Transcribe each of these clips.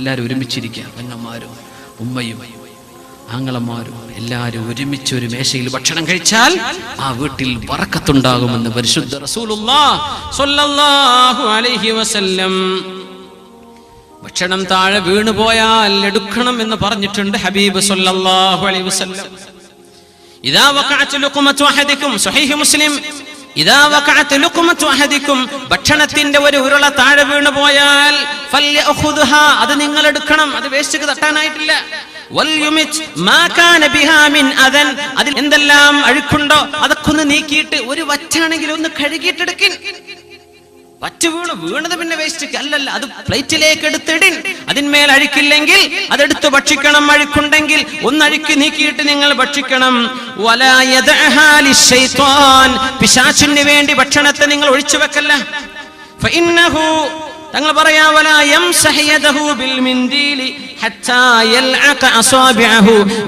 എല്ലാവരും ഒരുമിച്ചിരിക്കുക. പെങ്ങന്മാരും ഉമ്മയും ആങ്ങളമാരും എല്ലാവരും ഒരുമിച്ച് ഒരു മേശയിൽ ഭക്ഷണം കഴിച്ചാൽ ആ വീട്ടിൽ വറക്കത്തുണ്ടാകുമെന്ന് പരിശുദ്ധ ഭക്ഷണം താഴെ വീണു പോയാൽ എടുക്കണം എന്ന് പറഞ്ഞിട്ടുണ്ട് ഹബീബ് ഇതാ അലൈഹി വസല്ലം. ഇദാ വഖഅത് ലുഖ്മതു അഹദിക്കും സ്വഹീഹ് മുസ്ലിം. ഭക്ഷണത്തിന്റെ ഒരു ഉരുള താഴെ വീണു പോയാൽ അത് നിങ്ങൾ എടുക്കണം. അത് വേസ്റ്റ് തട്ടാനായിട്ടില്ല. അതിൽ എന്തെല്ലാം അഴുക്കുണ്ടോ അതൊക്കെ ഒന്ന് നീക്കിയിട്ട് ഒരു വച്ചാണെങ്കിൽ ഒന്ന് കഴുകിയിട്ടെടുക്കിൻ. പറ്റു വീണു വീണത് പിന്നെ വേസ്റ്റ് അല്ലല്ല അത് പ്ലേറ്റിലേക്ക് എടുത്തിടിൻ. അതിന്മേൽ അഴുക്കില്ലെങ്കിൽ അതെടുത്ത് ഭക്ഷിക്കണം അഴുക്കുണ്ടെങ്കിൽ ഒന്ന് അഴുക്കി നീക്കിയിട്ട് നിങ്ങൾ ഭക്ഷിക്കണം. പിശാചിന് വേണ്ടി ഭക്ഷണത്തെ നിങ്ങൾ ഒഴിച്ചു വെക്കല്ല. തങ്ങൾ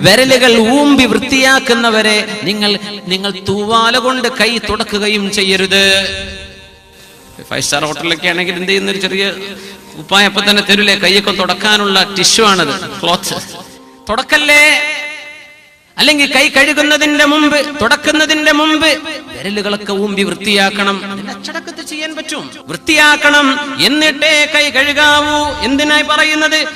വിരലുകൾ ഊമ്പി വൃത്തിയാക്കുന്നവരെ നിങ്ങൾ നിങ്ങൾ തൂവാല കൊണ്ട് കൈ തുടക്കുകയും ചെയ്യരുത്. ഫൈവ് സ്റ്റാർ ഹോട്ടലിലൊക്കെ ആണെങ്കിൽ എന്ത് ചെയ്യുന്ന ഒരു ചെറിയ ഉപ്പായ അപ്പൊ തന്നെ തരൂലേ കൈയൊക്കെ തുടക്കാനുള്ള ടിഷ്യൂ ആണത് ക്ലോത്ത് തുടക്കല്ലേ? അല്ലെങ്കിൽ കൈ കഴുകുന്നതിന്റെ മുമ്പ് തുടക്കുന്നതിന്റെ മുമ്പ് വിരലുകളൊക്കെ ഊമ്പി വൃത്തിയാക്കണം. അതിന്റെ അച്ചടക്കത്തിൽ ചെയ്യാൻ പറ്റും. വൃത്തിയാക്കണം. എന്നിട്ടേ കൈ കഴുകാവൂ. എന്തിനായി പറയുന്നത്?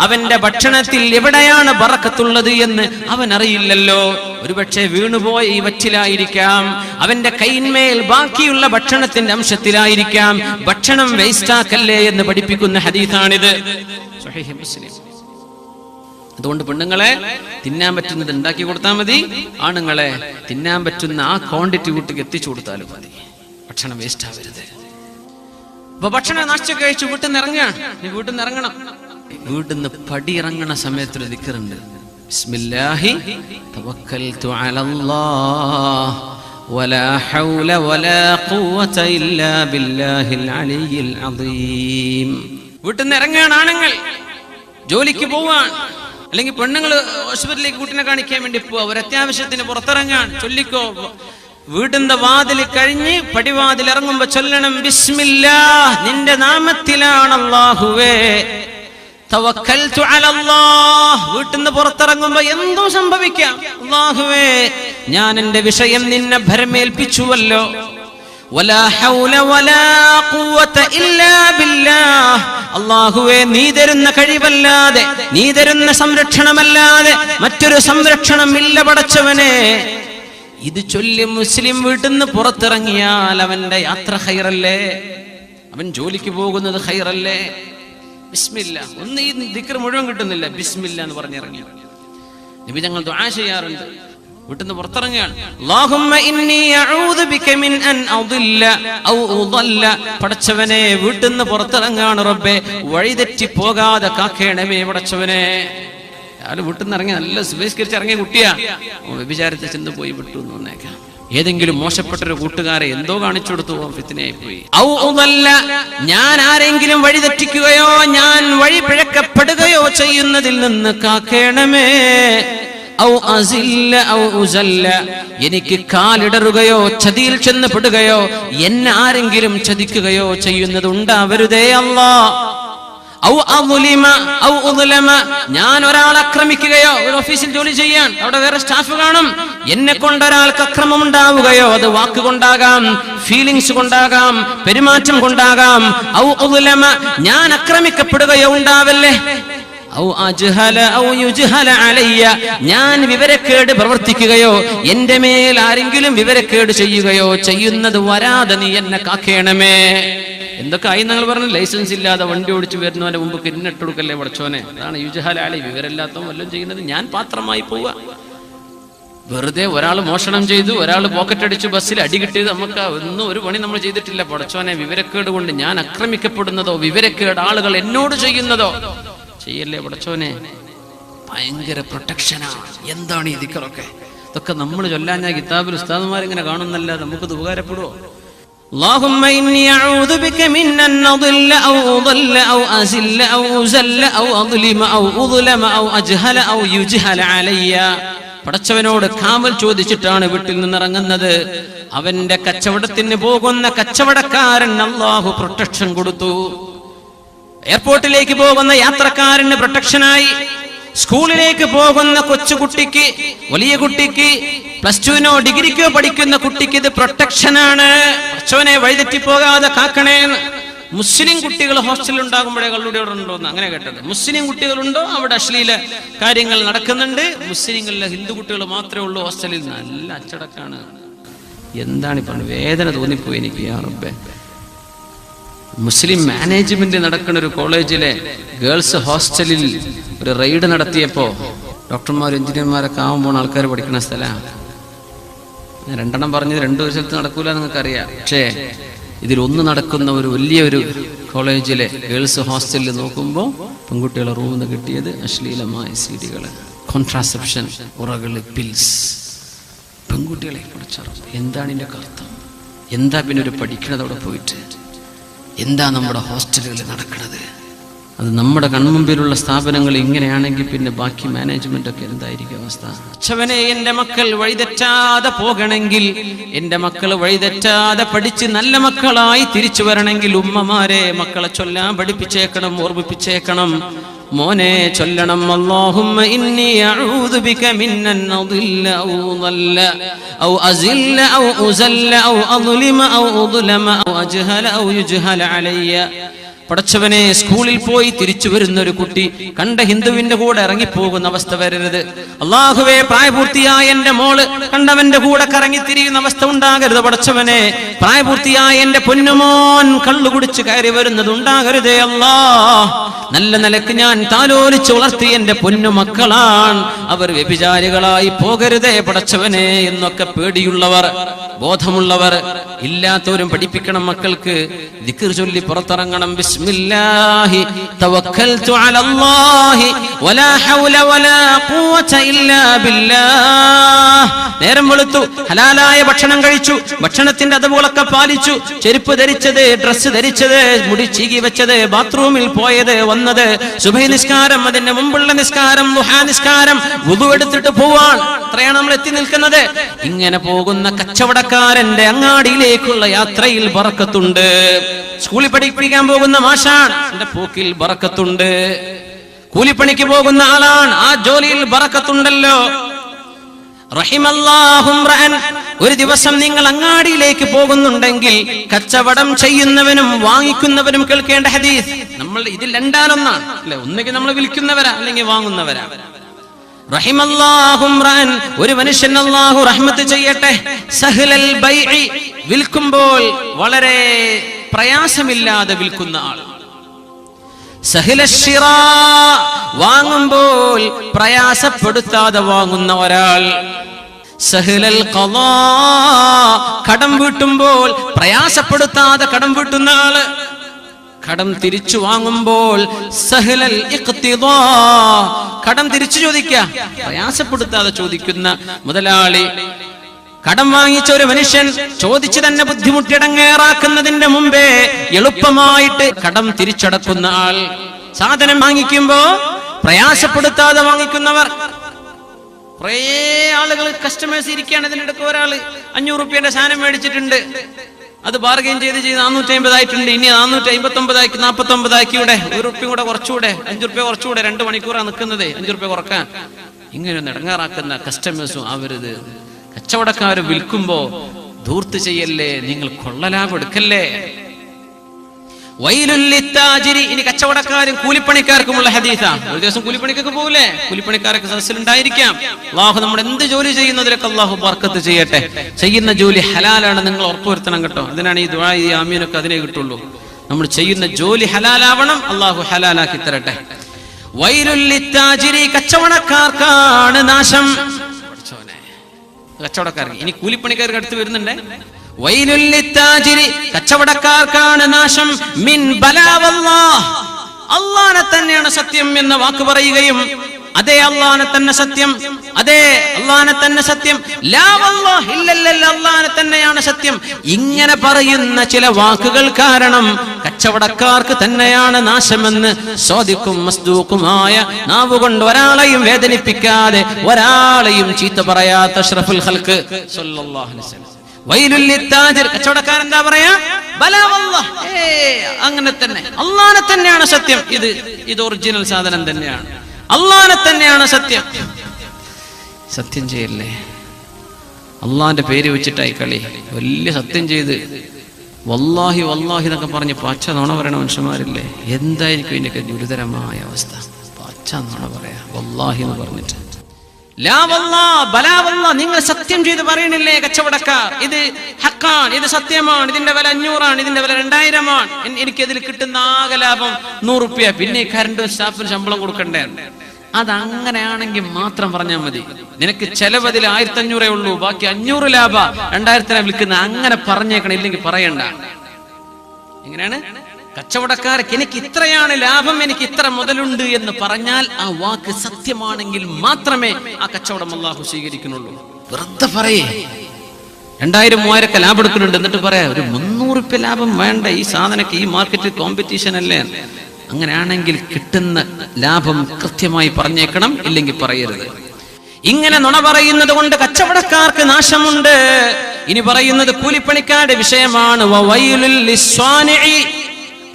അവന്റെ ഭക്ഷണത്തിൽ എവിടെയാണ് ബറക്കത്തുള്ളത് എന്ന് അവൻ അറിയില്ലല്ലോ ഒരുപക്ഷെ വീണുപോയ ഈ വറ്റിലായിരിക്കാം അവന്റെ കൈന്മേൽ ബാക്കിയുള്ള ഭക്ഷണത്തിന്റെ അംശത്തിലായിരിക്കാം. ഭക്ഷണം വേസ്റ്റാക്കല്ലേ എന്ന് പഠിപ്പിക്കുന്ന ഹദീസാണിത്. സ്വഹീഹ് മുസ്ലിം. അതുകൊണ്ട് പെണ്ണുങ്ങളെ തിന്നാൻ പറ്റുന്നത് ഉണ്ടാക്കി കൊടുത്താൽ മതി ആണുങ്ങളെ തിന്നാൻ പറ്റുന്ന ആ ക്വാണ്ടിറ്റി വീട്ടിൽ എത്തിച്ചു കൊടുത്താലും മതി ഭക്ഷണം വേസ്റ്റ് ആവരുത് അപ്പൊ ഭക്ഷണം നാശം കഴിച്ചു വീട്ടിൽ നിന്ന് ഇറങ്ങുകയാണ് നീ വീട്ടിൽ നിന്ന് ഇറങ്ങണം വീട്ടിൽ നിന്ന് പടി ഇറങ്ങണ സമയത്തൊരു ദിക്കറുണ്ട് ബിസ്മില്ലാഹി തവക്കൽതു അലല്ലാഹ് ولا حول ولا قوة إلا بالله العلي العظيم വീട്ടിൽ നിന്ന് ഇറങ്ങുകയാണ് ആണുങ്ങൾ ജോലിക്ക് പോവാൻ അല്ലെങ്കിൽ പെണ്ണുങ്ങൾ ഹോസ്പിറ്റലിലേക്ക് കുട്ടിനെ കാണിക്കാൻ വേണ്ടി പോവുക ഒരു അത്യാവശ്യത്തിന് പുറത്തിറങ്ങാൻ ചൊല്ലിക്കോ. വീടിന്റെ വാതിൽ കഴിഞ്ഞ് പടിവാതിൽ ഇറങ്ങുമ്പോ ചൊല്ലണം ബിസ്മില്ല നിന്റെ നാമത്തിലാണ് വീട്ടിൽ നിന്ന് പുറത്തിറങ്ങുമ്പോ എന്തോ സംഭവിക്കാം. ഞാൻ എന്റെ വിഷയം നിന്നെ ഭരമേൽപ്പിച്ചുവല്ലോ. അല്ലാഹുവേ നീ തരുന്ന കഴിവല്ലാതെ നീ തരുന്ന സംരക്ഷണമല്ലാതെ മറ്റൊരു സംരക്ഷണം ഇല്ല പടച്ചവനെ. ഇത് ചൊല്ലി മുസ്ലിം വീട്ടിൽ പുറത്തിറങ്ങിയാൽ അവന്റെ യാത്ര ഹൈറല്ലേ അവൻ ജോലിക്ക് പോകുന്നത് ഹൈറല്ലേ ബിസ്മില്ല. ഒന്ന് ഈ ദിക്ർ മുഴുവൻ കിട്ടുന്നില്ല. ബിസ്മില്ല എന്ന് പറഞ്ഞിറങ്ങി നബി ഞങ്ങൾ ദുആ ചെയ്യാറുണ്ട്. വീട്ടിൽ നിന്ന് പുറത്തിറങ്ങുകയാണ് പടച്ചവനെ വീട്ടിന്ന് പുറത്തിറങ്ങാണ് റബ്ബേ. വഴിതെറ്റി പോകാതെ കാക്കേണമേ പടച്ചവനെ. അയാൾ വീട്ടിൽ ഇറങ്ങി നല്ല സുബേസ്കരിച്ച് ഇറങ്ങിയ കുട്ടിയാ. വ്യഭിചാരത്തെ ചെന്ന് പോയി വിട്ടു എന്ന് വന്നേക്കാം ഏതെങ്കിലും മോശപ്പെട്ട ഒരു കൂട്ടുകാരെ എന്തോ കാണിച്ചു കൊടുത്തു ഫിത്തിനായി പോയി. ഞാൻ ആരെങ്കിലും വഴി തെറ്റിക്കുകയോ ഞാൻ വഴി പിഴക്കപ്പെടുകയോ ചെയ്യുന്നതിൽ നിന്ന് കാക്കേണമേ. ഔ അസില്ല ഔ ഉസല്ല. എനിക്ക് കാലിടറുകയോ ചതിയിൽ ചെന്നപ്പെടുകയോ എന്നെ ആരെങ്കിലും ചതിക്കുകയോ ചെയ്യുന്നത് ഉണ്ടാവരുതേ അല്ലാ ഞാൻ ഒരാളെ ആക്രമിക്കുകയോ ഒരു ഓഫീസിൽ ജോലി ചെയ്യാൻ അവിടെ വേറെ സ്റ്റാഫ് കാണും. എന്നെ കൊണ്ട് ഒരാൾക്ക് അക്രമം ഉണ്ടാവുകയോ അത് വാക്കുകൊണ്ടാകാം ഫീലിങ്സ് കൊണ്ടാകാം പെരുമാറ്റം കൊണ്ടാകാം. ഔ ഞാൻ ആക്രമിക്കപ്പെടുകയോ ഉണ്ടാവല്ലേ? ഞാൻ വിവരക്കേട് പ്രവർത്തിക്കുകയോ എന്റെ മേൽ ആരെങ്കിലും വിവരക്കേട് ചെയ്യുകയോ ചെയ്യുന്നത് വരാതെ നീ എന്നെ കാക്കേണമേ. എന്തൊക്കെ ആയി നിങ്ങൾ പറഞ്ഞു? ലൈസൻസ് ഇല്ലാതെ വണ്ടി ഓടിച്ചു വരുന്നവന്റെ മുമ്പ് കിന്നിട്ടെടുക്കല്ലേ പഠിച്ചോനെ അതാണ് യുജ്ഹല അലി. വിവരമില്ലാത്തവൻ വല്ലതും ചെയ്യുന്നത് ഞാൻ പാത്രമായി പോവുക. വെറുതെ ഒരാൾ മോഷണം ചെയ്തു ഒരാൾ പോക്കറ്റ് അടിച്ചു ബസ്സിൽ അടി കിട്ടിയത് നമുക്ക് ഒന്നും ഒരു പണി നമ്മൾ ചെയ്തിട്ടില്ല പടച്ചോനെ. വിവരക്കേട് കൊണ്ട് ഞാൻ ആക്രമിക്കപ്പെടുന്നതോ വിവരക്കേട് ആളുകൾ എന്നോട് ചെയ്യുന്നതോ ചെയ്യല്ലേ പടച്ചോനെ ഭയങ്കര പ്രൊട്ടക്ഷനാണ് എന്താണ് ഈ ദിക്കറൊക്കെ ഇതൊക്കെ നമ്മൾ ചൊല്ലാൻ ഞാൻ കിതാബിൽ ഉസ്താദുമാരിങ്ങനെ കാണുന്നല്ല നമുക്കത് ഉപകാരപ്പെടുവോ اللهم إني أعوذ بك من أن أضل أو أضل أو أزل أو أزل أو أظلم أو أظلم أو أجهل أو يجهل علي പടച്ചവനോട് കാവൽ ചോദിച്ചിട്ടാണ് വീട്ടിൽ നിന്നിറങ്ങുന്നത് അവന്റെ കച്ചവടത്തിന് പോകുന്ന കച്ചവടക്കാരൻ അള്ളാഹു പ്രൊട്ടക്ഷൻ കൊടുത്തു എയർപോർട്ടിലേക്ക് പോകുന്ന യാത്രക്കാരന് പ്രൊട്ടക്ഷനായി സ്കൂളിലേക്ക് പോകുന്ന കൊച്ചുകുട്ടിക്ക് വലിയ കുട്ടിക്ക് പ്ലസ് ടുവിനോ ഡിഗ്രിക്കോ പഠിക്കുന്ന കുട്ടിക്ക് ഇത് പ്രൊട്ടക്ഷനാണ് അച്ഛനെ വഴിതെറ്റി പോകാതെ കാക്കണേ മുസ്ലിം കുട്ടികൾ ഹോസ്റ്റലിൽ ഉണ്ടാകുമ്പോഴേ കള്ളുടി അവിടെ ഉണ്ടോ എന്ന് അങ്ങനെ കേട്ടത്. മുസ്ലിം കുട്ടികളുണ്ടോ? അവിടെ അശ്ലീല കാര്യങ്ങൾ നടക്കുന്നുണ്ട്. മുസ്ലിങ്ങളിലെ ഹിന്ദു കുട്ടികൾ മാത്രമേ ഉള്ളൂ ഹോസ്റ്റലിൽ നല്ല അച്ചടക്കാണ്. എന്താണ് ഇപ്പൊ വേദന തോന്നിപ്പോയി എനിക്ക്. യാ റബ്ബേ. മുസ്ലിം മാനേജ്മെന്റ് നടക്കുന്ന ഒരു കോളേജിലെ ഗേൾസ് ഹോസ്റ്റലിൽ ഒരു റെയ്ഡ് നടത്തിയപ്പോ ഡോക്ടർമാരും എഞ്ചിനീയർമാരൊക്കെ ആവാൻ പോണ ആൾക്കാർ പഠിക്കുന്ന സ്ഥലമാണ് രണ്ടെണ്ണം പറഞ്ഞത് രണ്ടു സ്ഥലത്ത് നടക്കൂല നിങ്ങൾക്ക് അറിയാം പക്ഷേ ഇതിലൊന്ന് നടക്കുന്ന ഒരു വലിയൊരു കോളേജിലെ ഗേൾസ് ഹോസ്റ്റലിൽ നോക്കുമ്പോൾ പെൺകുട്ടികളെ റൂമിൽ നിന്ന് കിട്ടിയത് അശ്ലീലമായ സീഡികൾ കോൺട്രാസെപ്ഷൻ ഉറകൾ പിൽസ് പെൺകുട്ടികളെ കുറിച്ചറിയാം എന്താണ് ഇതിന്റെ അർത്ഥം? എന്താ പിന്നെ ഒരു പഠിക്കണതോടെ പോയിട്ട്? എന്താ നമ്മുടെ ഹോസ്റ്റലുകളിൽ നടക്കുന്നത്? അത് നമ്മുടെ കൺമുമ്പിലുള്ള സ്ഥാപനങ്ങൾ ഇങ്ങനെയാണെങ്കിൽ പിന്നെ ബാക്കി മാനേജ്മെന്റ് ഒക്കെ എന്തായിരിക്കും അവസ്ഥ? അച്ഛവനെ എന്റെ മക്കൾ വഴിതെറ്റാതെ പോകണമെങ്കിൽ എന്റെ മക്കൾ വഴിതെറ്റാതെ പഠിച്ച് നല്ല മക്കളായി തിരിച്ചു വരണമെങ്കിൽ ഉമ്മമാരെ മക്കളെ ചൊല്ലാൻ പഠിപ്പിച്ചേക്കണം ഓർമ്മിപ്പിച്ചേക്കണം. മോനെ ചൊല്ലണം. അല്ലാഹുമ്മ ഇന്നി അഊദു ബിക മിൻ അൻ അദില്ല ഔ ضل ഔ അസില്ല ഔ ഉസല്ല ഔ അദ്ലിമ ഔ ഉദ്ലമ ഔ അജ്ഹല ഔ യുജ്ഹല അലയ്യ. പടച്ചവനെ സ്കൂളിൽ പോയി തിരിച്ചു വരുന്ന ഒരു കുട്ടി കണ്ട ഹിന്ദുവിന്റെ കൂടെ ഇറങ്ങിപ്പോകുന്ന അവസ്ഥ വരരുത്. അള്ളാഹുവെ പ്രായപൂർത്തിയായ എന്റെ മോൾ കണ്ടവന്റെ കൂടെ കറങ്ങിത്തിരിയുന്ന അവസ്ഥ ഉണ്ടാകരുത് പടച്ചവനെ. പ്രായപൂർത്തിയായ എന്റെ പൊന്നുമോൻ കള്ളു കുടിച്ച് കയറി വരുന്നത് ഉണ്ടാകരുതേ അല്ലാ. നല്ല നിലയ്ക്ക് ഞാൻ താലോലിച്ച് വളർത്തി എന്റെ പൊന്നു മക്കളാണ്. അവർ വ്യഭിചാരികളായി പോകരുതേ പടച്ചവനെ എന്നൊക്കെ പേടിയുള്ളവർ. ബോധമുള്ളവർ ഇല്ലാത്തവരും പഠിപ്പിക്കണം മക്കൾക്ക് ചൊല്ലി പുറത്തിറങ്ങണം. ബിസ്മില്ലാഹി തവക്കൽതു അലല്ലാഹി വലാ ഹൗല വലാ ഖുവത ഇല്ലാ ബില്ലാഹ്. നേരം വെളുത്തു ഹലാലായ ഭക്ഷണം കഴിച്ചു ഭക്ഷണത്തിന്റെ അതുപോലൊക്കെ പാലിച്ചു ചെരുപ്പ് ധരിച്ചത് ഡ്രസ്സ് ധരിച്ചത് മുടി ചീകി വെച്ചത് ബാത്റൂമിൽ പോയത് വന്നത് സുബൈ നിസ്കാരം അതിന്റെ മുമ്പുള്ള നിസ്കാരം നിസ്കാരം എടുത്തിട്ട് പോവാൻ. അത്രയാണ് നമ്മൾ എത്തി നിൽക്കുന്നത്. ഇങ്ങനെ പോകുന്ന കച്ചവടക്കാരന്റെ അങ്ങാടിയിലേക്കുള്ള യാത്രയിൽ ബറക്കത്തുണ്ട്. സ്കൂളിൽ പഠിപ്പിക്കാൻ പോകുന്ന മാഷാൻ എന്റെ പോക്കിൽ ബറക്കത്തുണ്ട്. കൂലിപ്പണിക്ക് പോകുന്ന ആളാണ് ആ ജോലിയിൽ ബറക്കത്തുണ്ടല്ലോ. ഒരു ദിവസം നിങ്ങൾ അങ്ങാടിയിലേക്ക് പോകുന്നുണ്ടെങ്കിൽ കച്ചവടം ചെയ്യുന്നവനും വാങ്ങിക്കുന്നവനും കേൾക്കേണ്ട ഹദീസ്. നമ്മൾ ഇതിൽ രണ്ടാനൊന്നാണ് അല്ലെ? ഒന്നുകിൽ നമ്മൾ വിൽക്കുന്നവരാ അല്ലെങ്കിൽ വാങ്ങുന്നവരാ. ഒരു മനുഷ്യൻ അല്ലാഹു റഹ്മത്ത് ചെയ്യട്ടെ. സഹ്ലൽ വിൽക്കുമ്പോൾ വളരെ പ്രയാസമില്ലാതെ വിൽക്കുന്ന ആൾ. സഹില ഷിറാ വാങ്ങുമ്പോൾ പ്രയാസപ്പെടുത്താതെ വാങ്ങുന്ന ഒരാൾ. സഹിലൽ കടം വീട്ടുമ്പോൾ പ്രയാസപ്പെടുത്താതെ കടം വീട്ടുന്ന ആൾ. കടം തിരിച്ചു വാങ്ങുമ്പോൾ സഹലൽ കടം തിരിച്ചു ചോദിക്ക. പ്രയാസപ്പെടുത്താതെ ചോദിക്കുന്ന മുതലാളി കടം വാങ്ങിച്ച ഒരു മനുഷ്യൻ ചോദിച്ചു തന്നെ ബുദ്ധിമുട്ടിടങ്ങേറാക്കുന്നതിന്റെ മുമ്പേ എളുപ്പമായിട്ട് കടം തിരിച്ചടക്കുന്ന ആൾ സാധനം വാങ്ങിക്കുമ്പോ പ്രയാസപ്പെടുത്താതെ വാങ്ങിക്കുന്നവർ. കുറേ ആളുകൾ കസ്റ്റമേഴ്സ് ഇരിക്കുകയാണ് ഇതിനിടയ്ക്ക് ഒരാൾ അഞ്ഞൂറ് റുപ്യന്റെ സാധനം മേടിച്ചിട്ടുണ്ട്. അത് ബാർഗെയിൻ ചെയ്ത് ചെയ്ത് നാനൂറ്റി അമ്പതായിട്ടുണ്ട് ഇനി നാനൂറ്റി അമ്പത്തി ഒമ്പതാക്കി നാൽപ്പത്തി ഒമ്പതാക്കി ഇവിടെ ഒരു റുപ്യ കൂടെ കുറച്ചുകൂടെ അഞ്ചു റുപ്യ കുറച്ചുകൂടെ രണ്ട് മണിക്കൂറാണ് നിൽക്കുന്നത്. അഞ്ചു റുപ്യ കുറയ്ക്കാൻ. ഇങ്ങനെ ഇടങ്ങാറാക്കുന്ന കസ്റ്റമേഴ്സും അവരിത് കച്ചവടക്കാർ വിൽക്കുമ്പോ ധൂർത്ത് ചെയ്യല്ലേ? നിങ്ങൾ കൊള്ളലാഭം എടുക്കല്ലേ? വൈലുല്ലിത്താജിരി ഇനി കച്ചവടക്കാരും കൂലിപ്പണിക്കാർക്കുമുള്ള ഹദീസാണ് ഒരു ദിവസം കൂലിപ്പണിക്കൊക്കെ പോകില്ലേ കൂലിപ്പണിക്കാരൊക്കെ സദസ്സിലുണ്ടായിരിക്കാം അള്ളാഹു നമ്മൾ എന്ത് ജോലി ചെയ്യുന്നതിലൊക്കെ അള്ളാഹു ബർക്കത്ത് ചെയ്യട്ടെ. ചെയ്യുന്ന ജോലി ഹലാലാണ് നിങ്ങൾ ഉറപ്പുവരുത്തണം കേട്ടോ. അതിനാണ് ഈ ദുആ ഈ ആമീനൊക്കെ അതിനെ കിട്ടുള്ളൂ. നമ്മൾ ചെയ്യുന്ന ജോലി ഹലാലാവണം അള്ളാഹു ഹലാലാക്കി തരട്ടെ. വൈലുല്ലിത്താജിരി കച്ചവടക്കാർക്കാണ് നാശം. കച്ചവടക്കാർക്ക് ഇനി കൂലിപ്പണിക്കാർക്ക് അടുത്ത് വരുന്നുണ്ടേ? കച്ചവടക്കാർക്കാണ് നാശം. മിൻ അള്ളാനെ തന്നെയാണ് സത്യം എന്ന വാക്ക് പറയുകയും അതേ അള്ളാനെ തന്നെ സത്യം അതേ അള്ളാനെ തന്നെ സത്യം. അള്ളാനെ തന്നെയാണ് സത്യം. ഇങ്ങനെ പറയുന്ന ചില വാക്കുകൾ കാരണം കച്ചവടക്കാർക്ക് തന്നെയാണ് നാശമെന്ന് സ്വാദിക്കും മസ്ദൂക്കുമായ നാവുകൊണ്ട് ഒരാളെയും വേദനിപ്പിക്കാതെ ഒരാളെയും ചീത്ത പറയാത്ത അഷ്റഫുൽ ഹൽക്ക് സല്ലല്ലാഹു അലൈഹി വസല്ലം. കച്ചവടക്കാരൻ എന്താ പറയാ. അങ്ങനെ തന്നെ. അള്ളാനെ തന്നെയാണ് സത്യം. ഇത് ഇത് ഒറിജിനൽ സാധനം തന്നെയാണ്. അള്ളാനെ തന്നെയാണ് സത്യം. സത്യം ചെയ്യല്ലേ? അള്ളാന്റെ പേര് വെച്ചിട്ടായി കളി. വലിയ സത്യം ചെയ്ത്. വല്ലാഹി വല്ലാഹി എന്നൊക്കെ പറഞ്ഞ് പച്ച നുണ പറയണ മനുഷ്യന്മാരില്ലേ? എന്തായിരിക്കും ഇതിന്റെയൊക്കെ ഗുരുതരമായ അവസ്ഥ? പച്ച നുണ പറയാ. വല്ലാഹി എന്ന് പറഞ്ഞിട്ട്. നിങ്ങൾ സത്യം ചെയ്ത് പറയണില്ലേ കച്ചവടക്കാർ? ഇത് ഹക്കാണ് ഇത് സത്യമാണ് ഇതിന്റെ വില അഞ്ഞൂറാണ് ഇതിന്റെ വില രണ്ടായിരമാണ്. എനിക്ക് ഇതിൽ കിട്ടുന്ന ആകെ ലാഭം നൂറുപ്യ പിന്നെ കറണ്ട് സ്റ്റാഫിന് ശമ്പളം കൊടുക്കണ്ടേ? അത് അങ്ങനെയാണെങ്കിൽ മാത്രം പറഞ്ഞാൽ മതി. നിനക്ക് ചെലവതിൽ ആയിരത്തി അഞ്ഞൂറേ ഉള്ളൂ ബാക്കി അഞ്ഞൂറ് ലാഭ. രണ്ടായിരത്തിനാ വിൽക്കുന്ന. അങ്ങനെ പറഞ്ഞേക്കണം ഇല്ലെങ്കിൽ പറയണ്ട. എങ്ങനെയാണ്? കച്ചവടക്കാർക്ക് എനിക്ക് ഇത്രയാണ് ലാഭം എനിക്ക് ഇത്ര മുതലുണ്ട് എന്ന് പറഞ്ഞാൽ ആ വാക്ക് സത്യമാണെങ്കിൽ മാത്രമേ ആ കച്ചവടം അള്ളാഹു സ്വീകരിക്കുന്നുള്ളൂ. വെറുതെ പറയേ. രണ്ടായിരം മൂവായിരൊക്കെ ലാഭം എടുക്കുന്നുണ്ട് എന്നിട്ട് പറയാ ഒരു മുന്നൂറ് റുപ്യ ലാഭം വേണ്ട ഈ സാധനക്ക് ഈ മാർക്കറ്റിൽ കോമ്പറ്റീഷൻ അല്ലേ? അങ്ങനെയാണെങ്കിൽ കിട്ടുന്ന ലാഭം കൃത്യമായി പറഞ്ഞേക്കണം ഇല്ലെങ്കിൽ പറയരുത്. ഇങ്ങനെ നുണ പറയുന്നത് കൊണ്ട് കച്ചവടക്കാർക്ക് നാശമുണ്ട്. ഇനി പറയുന്നത് കൂലിപ്പണിക്കാരുടെ വിഷയമാണ്.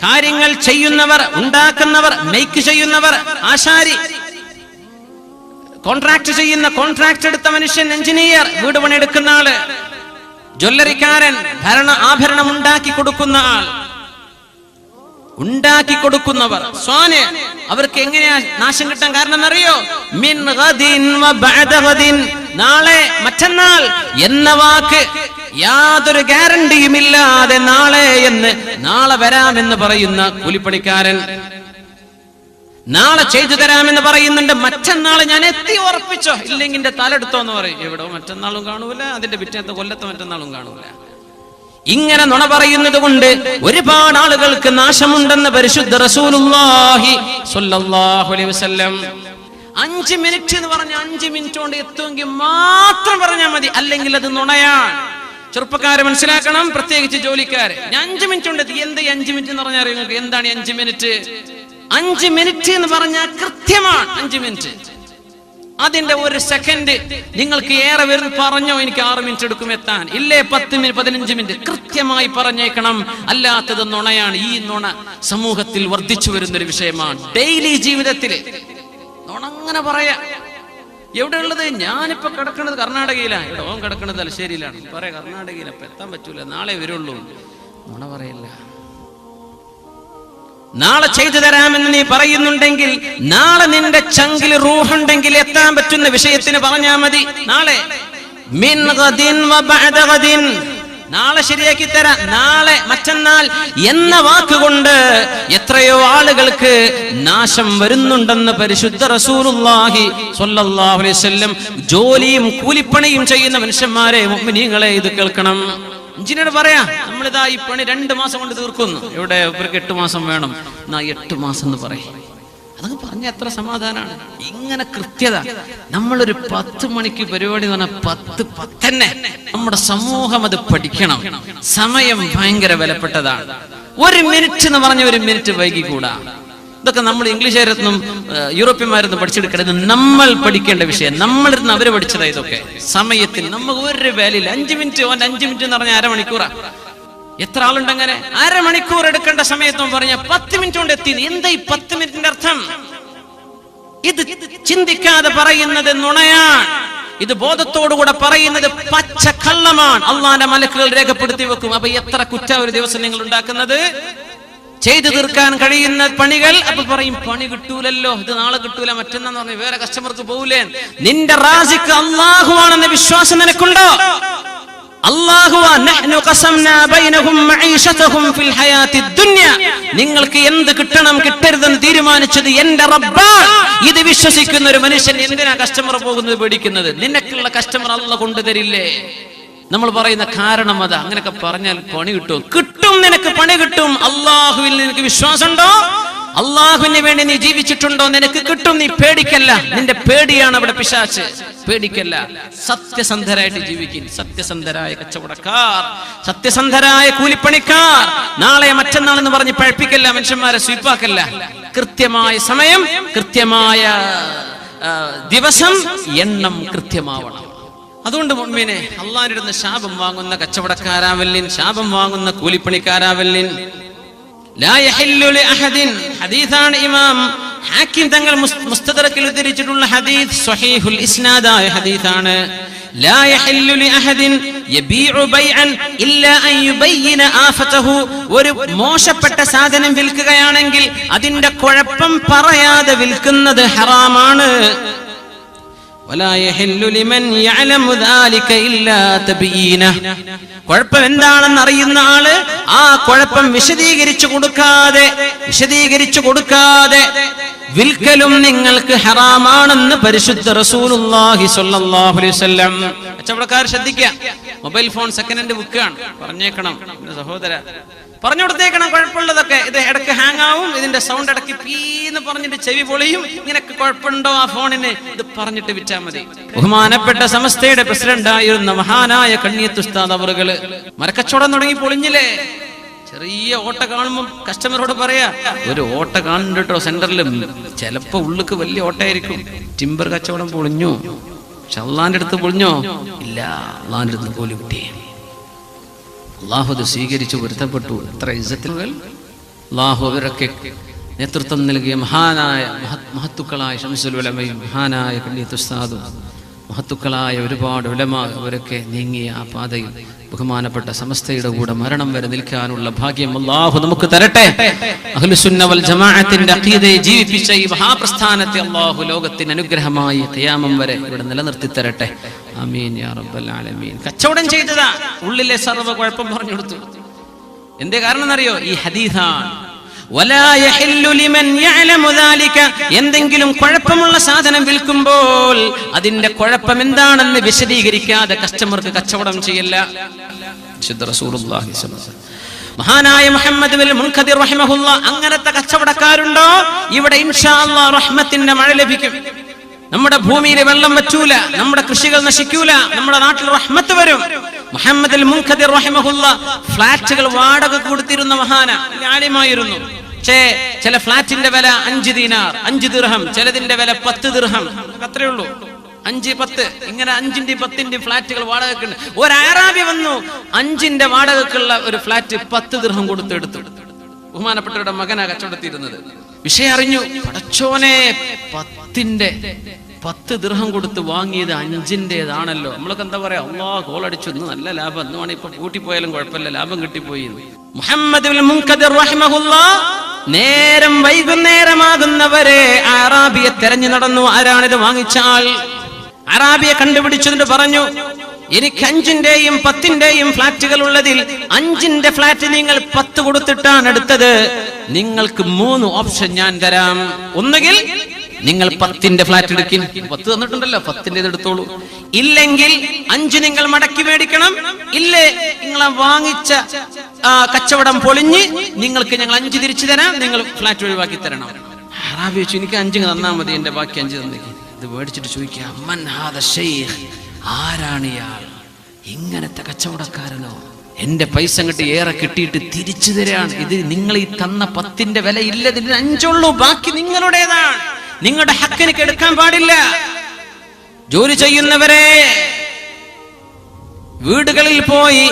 കാര്യങ്ങൾ ചെയ്യുന്നവർ ഉണ്ടാക്കുന്നവർ മെയ്ക്ക് ചെയ്യുന്നവർ ആശാരി. കോൺട്രാക്ട് ചെയ്യുന്ന കോൺട്രാക്ട് എടുത്ത മനുഷ്യൻ എഞ്ചിനീയർ വീട് പണിയെടുക്കുന്ന ആൾ. ജ്വല്ലറിക്കാരൻ ഭരണ ആഭരണം ഉണ്ടാക്കി കൊടുക്കുന്ന ആൾ. ഉണ്ടാക്കി കൊടുക്കുന്നവർ. സ്വാന് അവർക്ക് എങ്ങനെയാ നാശം കിട്ടാൻ കാരണം എന്നറിയോ? മിൻ നാളെ മറ്റന്നാൾ എന്ന വാക്ക് യാതൊരു ഗ്യാരണ്ടിയും ഇല്ലാതെ നാളെ എന്ന് നാളെ വരാമെന്ന് പറയുന്ന കൂലിപ്പണിക്കാരൻ. നാളെ ചെയ്തു തരാമെന്ന് പറയുന്നുണ്ട്. മറ്റന്നാൾ ഞാൻ എത്തി ഉറപ്പിച്ചോ? ഇല്ലെങ്കിൽ തലെടുത്തോ എന്ന് പറയും. എവിടോ മറ്റന്നാളും കാണൂല അതിന്റെ പിറ്റേത്തെ കൊല്ലത്തെ മറ്റന്നാളും കാണൂല. ഇങ്ങനെ നുണ പറയുന്നത് കൊണ്ട് ഒരുപാട് ആളുകൾക്ക് നാശമുണ്ടെന്ന് പരിശുദ്ധ റസൂലുള്ളാഹി സ്വല്ലല്ലാഹു അലൈഹി വസല്ലം അഞ്ച് മിനിറ്റ് എന്ന് പറഞ്ഞ അഞ്ച് മിനിറ്റ് കൊണ്ട് എത്തുമെങ്കിൽ മാത്രം പറഞ്ഞാൽ മതി. അല്ലെങ്കിൽ അത് നുണയാണ്. ചെറുപ്പക്കാരെ മനസ്സിലാക്കണം പ്രത്യേകിച്ച് ജോലിക്കാരെ. ഞാൻ അഞ്ചു മിനിറ്റ് ഉണ്ട്. എന്ത് അഞ്ചു മിനിറ്റ് എന്ന് പറഞ്ഞാൽ നിങ്ങൾക്ക് എന്താണ് അഞ്ചു മിനിറ്റ് അഞ്ച് മിനിറ്റ് എന്ന് പറഞ്ഞാൽ കൃത്യമാണ് അഞ്ച് മിനിറ്റ് അതിന്റെ ഒരു സെക്കൻഡ് നിങ്ങൾക്ക് ഏറെ പേര് പറഞ്ഞോ? എനിക്ക് ആറ് മിനിറ്റ് എടുക്കും എത്താൻ. ഇല്ലേ പത്ത് മിനിറ്റ് പതിനഞ്ച് മിനിറ്റ് കൃത്യമായി പറഞ്ഞേക്കണം. അല്ലാത്തത് നുണയാണ്. ഈ നുണ സമൂഹത്തിൽ വർദ്ധിച്ചു വരുന്ന ഒരു വിഷയമാണ്. ഡെയിലി ജീവിതത്തിൽ നുണ അങ്ങനെ പറയാ. എവിടെ ഉള്ളത് ഞാനിപ്പോ കിടക്കുന്നത് കർണാടകയിലാണ്. ഇവിടെ ഓൻ കിടക്കുന്നത് തലശ്ശേരിയിലാണ്. പറയാ കർണാടകയിൽ അപ്പൊ എത്താൻ പറ്റൂല. നാളെ വരുള്ളൂ. നുണ പറയില്ല. നാളെ ചെയ്തു തരാമെന്ന് നീ പറയുന്നുണ്ടെങ്കിൽ നാളെ നിന്റെ ചങ്കിൽ റൂഹുണ്ടെങ്കിൽ എത്താൻ പറ്റുന്ന വിഷയത്തിന് പറഞ്ഞാ മതി. നാളെ. മിൻ ഗദിൻ ഗദിൻ. നാളെ ശരിയാക്കി തരാം. നാളെ മറ്റന്നാൾ എന്ന വാക്കുകൊണ്ട് എത്രയോ ആളുകൾക്ക് നാശം വരുന്നുണ്ടെന്ന് പരിശുദ്ധ റസൂലുള്ളാഹി സ്വല്ലല്ലാഹു അലൈഹി വസല്ലം ജോലിയും കൂലിപ്പണിയും ചെയ്യുന്ന മനുഷ്യന്മാരെ മുഅ്മിനീങ്ങളെ ഇത് കേൾക്കണം. എഞ്ചിനീയർ പറയാ നമ്മളിതാ ഈ പണി രണ്ട് മാസം കൊണ്ട് തീർക്കുന്നു. ഇവിടെ ഇവർക്ക് എട്ട് മാസം വേണം. എന്നാ എട്ട് മാസം എന്ന് പറയും. അതങ്ങ് പറഞ്ഞ എത്ര സമാധാനമാണ് ഇങ്ങനെ കൃത്യത. നമ്മളൊരു പത്ത് മണിക്ക് പരിപാടി എന്ന് പറഞ്ഞാൽ പത്ത് പത്തന്നെ. നമ്മുടെ സമൂഹം അത് പഠിക്കണം. സമയം ഭയങ്കര വിലപ്പെട്ടതാണ്. ഒരു മിനിറ്റ് എന്ന് പറഞ്ഞ ഒരു മിനിറ്റ് വൈകിക്കൂടാ. ഇതൊക്കെ നമ്മൾ ഇംഗ്ലീഷുകാരൊന്നും ഏഹ്, യൂറോപ്യന്മാരൊന്നും പഠിച്ചെടുക്കരുത് നമ്മൾ പഠിക്കേണ്ട വിഷയം. നമ്മളിരുന്ന് അവർ പഠിച്ചതാ ഇതൊക്കെ. സമയത്തിൽ നമുക്ക് ഒരു വേലയില്ല. അഞ്ച് മിനിറ്റ് ഓൻ മിനിറ്റ് എന്ന് പറഞ്ഞാൽ അരമണിക്കൂറാ. എത്ര ആളുണ്ട് അങ്ങനെ അരമണിക്കൂർ എടുക്കേണ്ട സമയത്തും പറഞ്ഞ പത്ത് മിനിറ്റ് കൊണ്ട് എത്തി എന്താ ഈ പത്ത് മിനിറ്റിന്റെ അർത്ഥം? ഇത് ചിന്തിക്കാതെ പറയുന്നത് നുണയാണ്. ഇത് ബോധത്തോടുകൂടെ പറയുന്നത് പച്ച കള്ളമാണ് അള്ളാന്റെ മലക്കുകൾ രേഖപ്പെടുത്തി വെക്കും. അപ്പൊ എത്ര കുറ്റ ഒരു ദിവസം നിങ്ങൾ ഉണ്ടാക്കുന്നത്? ചെയ്തു തീർക്കാൻ കഴിയുന്ന പണികൾ. അപ്പൊ പറയും പണി കിട്ടൂലല്ലോ. ഇത് നാളെ കിട്ടൂല. മറ്റെന്നു പറഞ്ഞു വേറെ കസ്റ്റമർക്ക് പോകൂലേ നിന്റെ റാസിക്ക് അള്ളാഹുവാണെന്ന വിശ്വാസം നിനക്കുണ്ടോ? നിങ്ങൾക്ക് എന്ത് കിട്ടണം കിട്ടരുതെന്ന് തീരുമാനിച്ചത് എന്റെ റബ്ബാണ് ഇത് വിശ്വസിക്കുന്ന ഒരു മനുഷ്യൻ എന്തിനാ കസ്റ്റമർ പോകുന്നത് പേടിക്കുന്നത്? നിനക്കുള്ള കസ്റ്റമർ അല്ല കൊണ്ടുതരില്ലേ നമ്മൾ പറയുന്ന കാരണം അതാ. അങ്ങനെയൊക്കെ പറഞ്ഞാൽ പണി കിട്ടും. കിട്ടും നിനക്ക് പണി കിട്ടും. അള്ളാഹുവിൽ നിനക്ക് വിശ്വാസമുണ്ടോ? അള്ളാഹുവിന് വേണ്ടി നീ ജീവിച്ചിട്ടുണ്ടോ? നിനക്ക് കിട്ടും നീ പേടിക്കല്ല. നിന്റെ പേടിയാണ് അവിടെ പിശാച്ച്. പേടിക്കല്ല. സത്യസന്ധരായിട്ട് ജീവിക്കും. സത്യസന്ധരായ കച്ചവടക്കാർ സത്യസന്ധരായ കൂലിപ്പണിക്കാർ. നാളെ മറ്റന്നാൾ എന്ന് പറഞ്ഞ് പഴപ്പിക്കല്ല മനുഷ്യന്മാരെ സ്വീപ്പാക്കല്ല. കൃത്യമായ സമയം കൃത്യമായ ദിവസം എണ്ണം കൃത്യമാവണം. അതുകൊണ്ട് മുമ്പിനെ അള്ളാഹിന്റെ ശാപം വാങ്ങുന്ന കച്ചവടക്കാരാവല്ലിൻ ശാപം വാങ്ങുന്ന കൂലിപ്പണിക്കാരാവല്ലിൻ ഹദീസാണ് ഇമാം ഹാക്കിം തങ്ങൾ മുസ്- മുസ്തദറക്കിൽ ഉദ്ധരിച്ചിട്ടുള്ള ഹദീസ് സ്വഹീഹുൽ ഇസ്നാദായ ഹദീസാണ്. ഒരു മോശപ്പെട്ട സാധനം വിൽക്കുകയാണെങ്കിൽ അതിന്റെ കുഴപ്പം പറയാതെ വിൽക്കുന്നത് ഹറാമാണ്. കുഴപ്പം എന്താണെന്ന് അറിയുന്ന ആൾ ആ കുഴപ്പം വിശദീകരിച്ചു കൊടുക്കാതെ വിശദീകരിച്ചു കൊടുക്കാതെ വിൽക്കലും നിങ്ങൾക്ക് ഹറാമാണെന്ന് പരിശുദ്ധ റസൂലുള്ളാഹി സ്വല്ലല്ലാഹു അലൈഹി വസല്ലം. കച്ചവടക്കാർ ശ്രദ്ധിക്കുക? മൊബൈൽ ഫോൺ സെക്കൻഡ് ഹാൻഡ് വിൽക്കുകയാണ് പറഞ്ഞേക്കണം. സഹോദര പറഞ്ഞു കൊടുത്തേക്കണം കുഴപ്പമുള്ളതൊക്കെ. ഇത് ഇടയ്ക്ക് ഹാങ് ആവും ഇതിന്റെ സൗണ്ട് ഇടയ്ക്ക് പീന്ന് പറഞ്ഞിട്ട് ചെവി പൊളിയും. നിനക്ക് കുഴപ്പമുണ്ടോ ആ ഫോണിന്? ഇത് പറഞ്ഞിട്ട് വിറ്റാ മതി. ബഹുമാനപ്പെട്ട സമസ്തയുടെ പ്രസിഡന്റ് ആയിരുന്ന മഹാനായ കണ്ണിയത്തുസ്താദ് അവറുകൾ മരക്കച്ചവടം തുടങ്ങി പൊളിഞ്ഞില്ലേ? ചെറിയ ഓട്ട കാണുമ്പോൾ കസ്റ്റമറോട് പറയാ ഒരു ഓട്ട കാണുന്നുണ്ട് സെന്ററിൽ ചിലപ്പോ ഉള്ളുക്ക് വലിയ ഓട്ടയായിരിക്കും. ടിമ്പർ കച്ചവടം പൊളിഞ്ഞു. പക്ഷെ അള്ളാന്റെ അടുത്ത് പൊളിഞ്ഞോ? ഇല്ല അള്ളാന്റെ അടുത്ത് പോലും കിട്ടി അള്ളാഹു അത് സ്വീകരിച്ചു പൊരുത്തപ്പെട്ടു. എത്ര ഇജ്ജത്തിനുകൾ അള്ളാഹു അവരൊക്കെ നേതൃത്വം നൽകിയ മഹാനായ മഹത് മഹത്തുക്കളായ ഷംസുൽ ഉലമയും മഹാനായ കണ്ണിയത്തുസ്താദും മഹത്തുക്കളായ ഒരുപാട് ഉലമാ അവരൊക്കെ നീങ്ങിയ ആ പാതയിൽ ബഹുമാനപ്പെട്ട സമസ്തയുടെ കൂടെ മരണം വരെ നിൽക്കാനുള്ള ഭാഗ്യം അള്ളാഹു നമുക്ക് തരട്ടെ. അഹ്ലുസുന്ന വൽ ജമാഅത്തിന്റെ ജീവിപ്പിച്ച ഈ മഹാപ്രസ്ഥാനത്തെ അള്ളാഹു ലോകത്തിന് അനുഗ്രഹമായി ഖിയാമം വരെ ഇവിടെ നിലനിർത്തി തരട്ടെ. ആമീൻ യാ റബ്ബൽ ആലമീൻ. കച്ചവടം ചെയ്തതാ. ഉള്ളിലെ സർവ കുഴപ്പം പറഞ്ഞു കൊടുത്തു എന്തേ കാരണം എന്നറിയോ ഈ ഹദീസാണ്. എന്തെങ്കിലും കുഴപ്പമുള്ള സാധനം വിൽക്കുമ്പോൾ അതിന്റെ കുഴപ്പം എന്താണെന്ന് വിശദീകരിക്കാതെ കസ്റ്റമർക്ക് കച്ചവടം ചെയ്യല്ല. മഹാനായ മുഹമ്മദ് അങ്ങനത്തെ കച്ചവടക്കാരുണ്ടോ? ഇവിടെ ഇൻഷാ റഹ്മത്തിന്റെ മഴ ലഭിക്കും. നമ്മുടെ ഭൂമിയിൽ വെള്ളം വെച്ചൂല നമ്മുടെ കൃഷികൾ നശിക്കൂല നമ്മുടെ നാട്ടിൽ റഹ്മത്ത് വരും. മുഹമ്മദ് ഫ്ലാറ്റുകൾ വാടക കൊടുത്തിരുന്ന മഹാന ആലിമായിരുന്നു. പക്ഷേ ചില ഫ്ലാറ്റിന്റെ വില അഞ്ച് ദീനാർ അഞ്ച് ദീർഹം ചിലതിന്റെ വില പത്ത് ദീർഹം. അത്രേ ഉള്ളൂ. അഞ്ച് പത്ത് ഇങ്ങനെ അഞ്ചിന്റെ പത്തിന്റെ ഫ്ലാറ്റുകൾ വാടകക്കുണ്ട് ഒരു വന്നു അഞ്ചിന്റെ വാടകക്കുള്ള ഒരു ഫ്ലാറ്റ് പത്ത് ദിർഹം കൊടുത്ത് എടുത്തു ബഹുമാനപ്പെട്ടവരുടെ മകനാ കച്ചവടത്തിയിരുന്നത്. വിഷയം അറിഞ്ഞു പടച്ചോനെ പത്തിന്റെ പത്ത് ദൃഹം കൊടുത്ത് വാങ്ങിയത് അഞ്ചിന്റെതാണല്ലോ. നമ്മളൊക്കെ എന്താ പറയാ അള്ളാ ഗോളടിച്ചു ഇന്ന് നല്ല ലാഭം. എന്ന് വേണേ ഇപ്പൊ കൂട്ടിപ്പോയാലും കുഴപ്പമില്ല ലാഭം കിട്ടിപ്പോയി. മുഹമ്മദ് നേരം വൈകുന്നേരമാകുന്നവരെ അറാബിയെ തെരഞ്ഞു നടന്നു. ആരാണിത് വാങ്ങിച്ചാൽ അറാബിയെ കണ്ടുപിടിച്ചതിന് പറഞ്ഞു. എനിക്ക് അഞ്ചിന്റെയും പത്തിന്റെയും ഫ്ലാറ്റുകൾ ഉള്ളതിൽ അഞ്ചിന്റെ ഫ്ലാറ്റ് നിങ്ങൾ പത്ത് കൊടുത്തിട്ടാണ് എടുത്തത്. നിങ്ങൾക്ക് മൂന്ന് ഓപ്ഷൻ ഞാൻ തരാം. ഒന്നുകിൽ നിങ്ങൾ പത്തിന്റെ ഫ്ലാറ്റ് എടുക്കും പത്ത് തന്നിട്ടുണ്ടല്ലോ പത്തിന്റെ ഇത് എടുത്തോളൂ. ഇല്ലെങ്കിൽ അഞ്ച് നിങ്ങൾ മടക്കി മേടിക്കണം. ഇല്ലേ നിങ്ങളെ വാങ്ങിച്ച കച്ചവടം പൊളിഞ്ഞ് നിങ്ങൾക്ക് ഞങ്ങൾ അഞ്ച് തിരിച്ചു തരാം നിങ്ങൾ ഫ്ലാറ്റ് ഒഴിവാക്കി തരണം. അറാബി വെച്ചു എനിക്ക് അഞ്ച് തന്നാ മതി എന്റെ ബാക്കി അഞ്ച് തന്നേക്ക് ഇത് മേടിച്ചിട്ട് ചോദിക്കാം "മൻ ഹാദ ശൈഖ്?" ആരാണ് ഇയാൾ? ഇങ്ങനത്തെ കച്ചവടക്കാരനോ? എന്റെ പൈസ അങ്ങോട്ട് ഏറെ കിട്ടിയിട്ട് തിരിച്ചു തരാണ്. ഇത് നിങ്ങൾ ഈ തന്ന പത്തിന്റെ വില ഇല്ല ഇതിന് അഞ്ചുള്ളൂ ബാക്കി നിങ്ങളുടേതാണ്. നിങ്ങളുടെ ഹക്കിന് കെടുക്കാൻ പാടില്ല. ജോലി ചെയ്യുന്നവരെ വീടുകളിൽ പോയി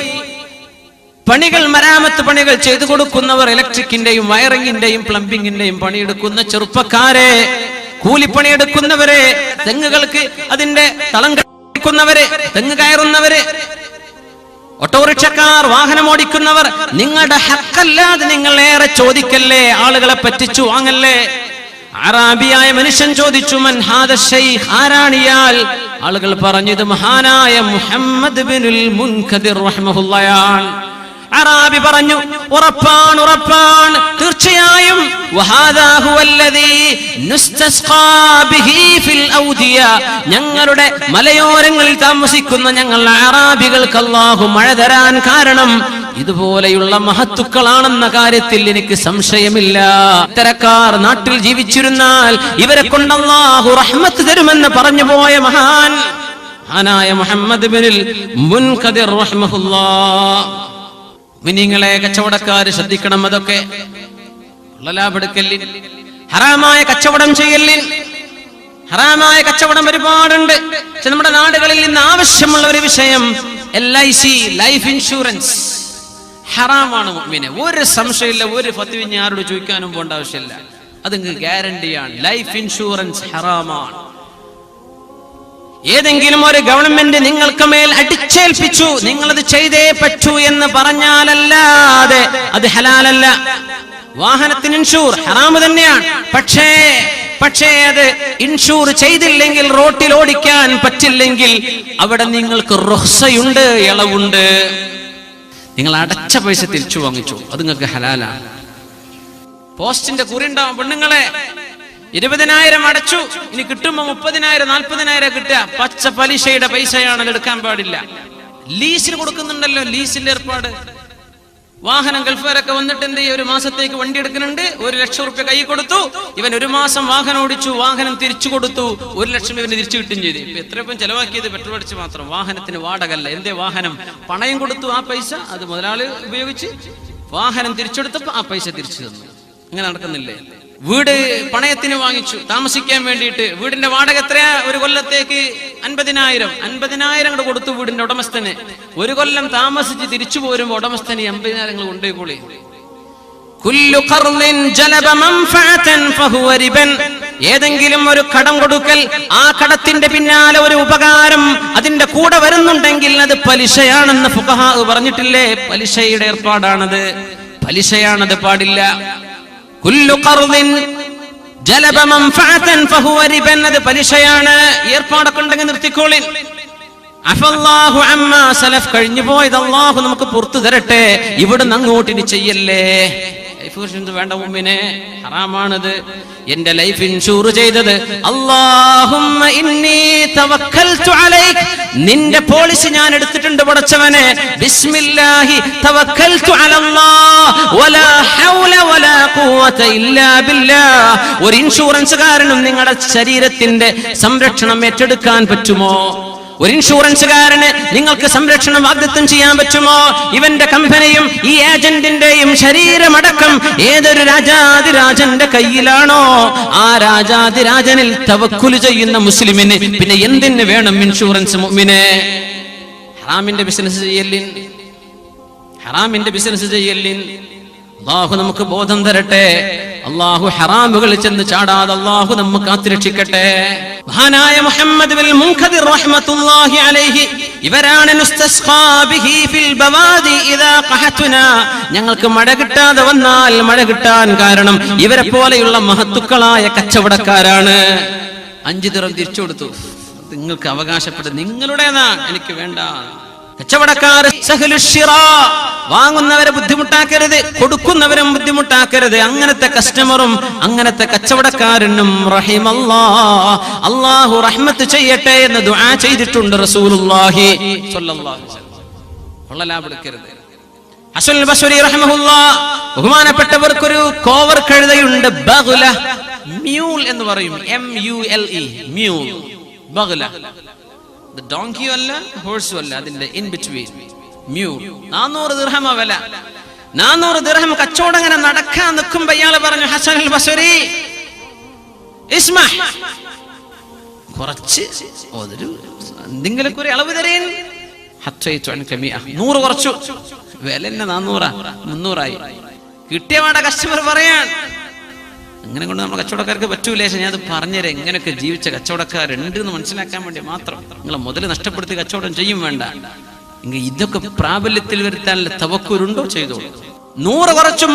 പണികൾ മരാമത്ത് പണികൾ ചെയ്തു കൊടുക്കുന്നവർ ഇലക്ട്രിക്കിന്റെയും വയറിങ്ങിന്റെയും പ്ലംബിങ്ങിന്റെയും പണിയെടുക്കുന്ന ചെറുപ്പക്കാരെ കൂലിപ്പണിയെടുക്കുന്നവരെ തെങ്ങുകൾക്ക് അതിന്റെ തളം കെടുക്കുന്നവരെ തെങ്ങ് കയറുന്നവരെ ഓട്ടോറിക്ഷക്കാർ വാഹനം ഓടിക്കുന്നവർ നിങ്ങളുടെ ഹക്കല്ലാതെ നിങ്ങൾ ഏറെ ചോദിക്കല്ലേ? ആളുകളെ പറ്റിച്ചു വാങ്ങല്ലേ? അറാബിയായ മനുഷ്യൻ ചോദിച്ചു മൻ ഹാദ ശൈഖ്? ആരാണ് ആളുകൾ പറഞ്ഞത് മഹാനായ മുഹമ്മദ് ബിനുൽ മുൻകദിർ റഹ്മഹുള്ളയാണ് അറാബി പറഞ്ഞു ഉറപ്പാണ് ഉറപ്പാണ്. തീർച്ചയായും. ഞങ്ങളുടെ മലയോരങ്ങളിൽ താമസിക്കുന്ന ഞങ്ങൾ അറാബികൾക്ക് അല്ലാഹു മഴ തരാൻ കാരണം ഇതുപോലെയുള്ള മഹത്തുക്കളാണെന്ന കാര്യത്തിൽ എനിക്ക് സംശയമില്ല. ഇത്തരക്കാർ നാട്ടിൽ ജീവിച്ചിരുന്നാൽ ഇവരെ കൊണ്ട് അല്ലാഹു റഹ്മത്ത് തരുമെന്ന് പറഞ്ഞു പോയ മഹാൻ മഹാനായ മുഹമ്മദ് ബിനിൽ മുൻകദിർ റഹ്മഹുല്ലാ. മിനിങ്ങളെ കച്ചവടക്കാർ ശ്രദ്ധിക്കണം അതൊക്കെ. ഹറാമായ കച്ചവടം ചെയ്യല്ലിൻ ഹറാമായ കച്ചവടം ഒരുപാടുണ്ട്. പക്ഷെ നമ്മുടെ നാടുകളിൽ ഇന്ന് ആവശ്യമുള്ള ഒരു വിഷയം L I C life insurance ഹറാമാണ് മുഅ്മിനെ. ഒരു സംശയമില്ല ഒരു ഫത്വിഞ്ഞ് ആരോട് ചോദിക്കാനും പോകേണ്ട ആവശ്യമില്ല. അതിങ്ങ് ഗ്യാരണ്ടിയാണ് ലൈഫ് ഇൻഷുറൻസ് ഹറാമാണ്. ഏതെങ്കിലും ഒരു ഗവൺമെന്റ് നിങ്ങൾക്ക് മേൽ അടിച്ചേൽപ്പിച്ചു നിങ്ങളത് ചെയ്തേ പറ്റൂ എന്ന് പറഞ്ഞാലല്ലാതെ അത് ഹലാലല്ല. വാഹനത്തിന് ഇൻഷൂർ ഹറാമ് തന്നെയാണ്. പക്ഷേ പക്ഷേ അത് ഇൻഷൂർ ചെയ്തില്ലെങ്കിൽ റോട്ടിൽ ഓടിക്കാൻ പറ്റില്ലെങ്കിൽ അവിടെ നിങ്ങൾക്ക് റൊഹ്സയുണ്ട് ഇളവുണ്ട്. നിങ്ങൾ അടച്ച പൈസ തിരിച്ചു വാങ്ങിച്ചു. അത് നിങ്ങൾക്ക് ഹലാലാണ്. പോസ്റ്റിന്റെ കുറി ഉണ്ടാവും പെണ്ണുങ്ങളെ. ഇരുപതിനായിരം അടച്ചു. ഇനി കിട്ടുമ്പോ മുപ്പതിനായിരം നാൽപ്പതിനായിരം കിട്ടുക. പച്ച പലിശയുടെ പൈസയാണ് അത് എടുക്കാൻ പാടില്ല. ലീസിന് കൊടുക്കുന്നുണ്ടല്ലോ ലീസിന്റെ ഏർപ്പാട്. വാഹനം ഗൾഫുകാരൊക്കെ വന്നിട്ട് എന്ത് ഒരു മാസത്തേക്ക് വണ്ടി എടുക്കുന്നുണ്ട്. ഒരു ലക്ഷം റുപ്യ കൈ കൊടുത്തു. ഇവൻ ഒരു മാസം വാഹനം ഓടിച്ചു വാഹനം തിരിച്ചു കൊടുത്തു. ഒരു ലക്ഷം ഇവന് തിരിച്ചു കിട്ടും ചെയ്തു. ഇപ്പൊ എത്രയപ്പം ചെലവാക്കിയത്? പെട്രോൾ അടിച്ച് മാത്രം. വാഹനത്തിന് വാടകല്ല എന്തേ വാഹനം? പണയം കൊടുത്തു ആ പൈസ. അത് മുതലാളി ഉപയോഗിച്ച് വാഹനം തിരിച്ചെടുത്തപ്പോ ആ പൈസ തിരിച്ചു തന്നു. ഇങ്ങനെ നടക്കുന്നില്ലേ? വീട് പണയത്തിന് വാങ്ങിച്ചു. താമസിക്കാൻ വേണ്ടിയിട്ട്. വീടിന്റെ വാടക എത്രയാ? ഒരു കൊല്ലത്തേക്ക് അൻപതിനായിരം. അൻപതിനായിരം കൂടെ കൊടുത്തു വീടിന്റെ ഉടമസ്ഥന്. ഒരു കൊല്ലം താമസിച്ച് തിരിച്ചു പോരുമ്പോ ഉടമസ്ഥന് മൻഫഅതൻ ഫഹുവ റിബൻ. ഏതെങ്കിലും ഒരു കടം കൊടുക്കൽ ആ കടത്തിന്റെ പിന്നാലെ ഒരു ഉപകാരം അതിന്റെ കൂടെ വരുന്നുണ്ടെങ്കിൽ അത് പലിശയാണെന്ന് ഫുഖഹാ പറഞ്ഞിട്ടില്ലേ? പലിശയുടെ ഏർപ്പാടാണത്. പലിശയാണത് പാടില്ല. അത് പലിശയാണ്. ഏർപ്പാടൊക്കെ ഉണ്ടെങ്കിൽ നിർത്തിക്കോളിൻ അഫല്ലാഹു അമ്മ സലഫ് കഴിഞ്ഞു പോയത് അള്ളാഹു നമുക്ക് പുറത്തു തരട്ടെ. ഇവിടുന്ന് അങ്ങോട്ടിനി ചെയ്യല്ലേ? ലൈഫ് ഇൻഷുറൻസ് വേണ്ട മുമ്പിനെ? ഹറാമാണത്. എന്റെ ലൈഫ് ഇൻഷൂർ ചെയ്തത്. അല്ലാഹുമ്മ ഇന്നി തവക്കൽതു അലൈക്. നിന്റെ പോളിസി ഞാൻ എടുത്തിട്ടുണ്ട് പടച്ചവനെ. ബിസ്മില്ലാഹി തവക്കൽതു അലല്ലാഹ്. വലാ ഹൗല വലാ ഖുവത ഇല്ലാ ബില്ലാഹ്. ഒരു ഇൻഷുറൻസ് കാരണം നിങ്ങളുടെ ശരീരത്തിന്റെ സംരക്ഷണം ഏറ്റെടുക്കാൻ പറ്റുമോ? ഒരു ഇൻഷുറൻസുകാരന് നിങ്ങൾക്ക് സംരക്ഷണം വാഗ്ദത്തം ചെയ്യാൻ പറ്റുമോ? ഇവന്റെ കമ്പനിയും ഈ ഏജന്റിന്റെയും ശരീരമടക്കം ഏതൊരു രാജാതിരാജന്റെ കയ്യിലാണോ? ആ രാജാതിരാജനിൽ തവക്കുലു ചെയ്യുന്ന മുസ്ലിമിന് പിന്നെ എന്തിന് വേണം ഇൻഷുറൻസ് മുമ്പിനെ ഹറാമിന്റെ ബിസിനസ് ചെയ്യല്ലിൻ ഹറാമിന്റെ ബിസിനസ് ചെയ്യല്ലിൻ അള്ളാഹു നമുക്ക് ബോധം തരട്ടെ. അള്ളാഹു ഹറാമുകൾ ചെന്ന് ചാടാതെ അള്ളാഹു നമ്മെ കാത്തിരക്ഷിക്കട്ടെ മഹാനായ മുഹമ്മദ് ബിൻ മുൻഖദിർ റഹ്മത്തുള്ളാഹി അലൈഹി ഇവരാണ് ഞങ്ങൾക്ക് മഴ കിട്ടാതെ വന്നാൽ മഴ കിട്ടാൻ കാരണം ഇവരെ പോലെയുള്ള മഹത്തുക്കളായ കച്ചവടക്കാരാണ്. അഞ്ചു തിറം തിരിച്ചു കൊടുത്തു. നിങ്ങൾക്ക് അവകാശപ്പെടും. നിങ്ങളുടേതാണ്. എനിക്ക് വേണ്ട. കച്ചവടക്കാർ വാങ്ങുന്നവരെ ബുദ്ധിമുട്ടാക്കരുത് കൊടുക്കുന്നവരും ബുദ്ധിമുട്ടാക്കരുത്. അങ്ങനത്തെ കസ്റ്റമറും അങ്ങനത്തെ കച്ചവടക്കാരനും റഹിമല്ലാ അള്ളാഹു റഹ്മത്ത് ചെയ്യട്ടെ എന്ന് ദുആ ചെയ്തിട്ടുണ്ട് റസൂലുള്ളാഹി സ്വല്ലല്ലാഹു എടുക്കരുത്. അസുൽ ബസ്വരി റഹ്മഹുല്ലാ ബഹുമാനപ്പെട്ടവർക്കൊരു കോവർ കഴുതയുണ്ട് ബഗ്ല. മ്യൂൽ എന്ന് പറയും. M U L E mule. ബഗ്ല. ഡോങ്കിയും അല്ല ഹോഴ്സും അല്ല അതിന്റെ ഇൻ ബിറ്റ്വീൻ മ്യൂ നാനൂറ് ദിർഹമ വില. നാനൂറ് ദിർഹം കച്ചവടം ഇങ്ങനെ നടക്കാൻ നിൽക്കുമ്പോ ഇയാൾ പറഞ്ഞു ഹസൻ അൽ ഇസ്മ കുറച്ച് ഒരു എന്തെങ്കിലും ഒരു അളവ് തരേൻ. നൂറ് കുറച്ചു. വില തന്നെ നാന്നൂറാ മുന്നൂറായി. കിട്ടിയ കസ്റ്റമർ പറയാൻ. അങ്ങനെ കൊണ്ട് നമ്മൾ കച്ചവടക്കാർക്ക് പറ്റൂലേ? ഞാൻ അത് പറഞ്ഞുതരാം. എങ്ങനെയൊക്കെ ജീവിച്ച കച്ചവടക്കാരുണ്ട് എന്ന് മനസ്സിലാക്കാൻ വേണ്ടി മാത്രം. നിങ്ങൾ മുതൽ നഷ്ടപ്പെടുത്തി കച്ചവടം ചെയ്യും വേണ്ട. ഇതൊക്കെ പ്രാബല്യത്തിൽ വരുത്താനുള്ള തവക്കൂരുണ്ടോ ചെയ്തോളൂ. നൂറ് കുറച്ചും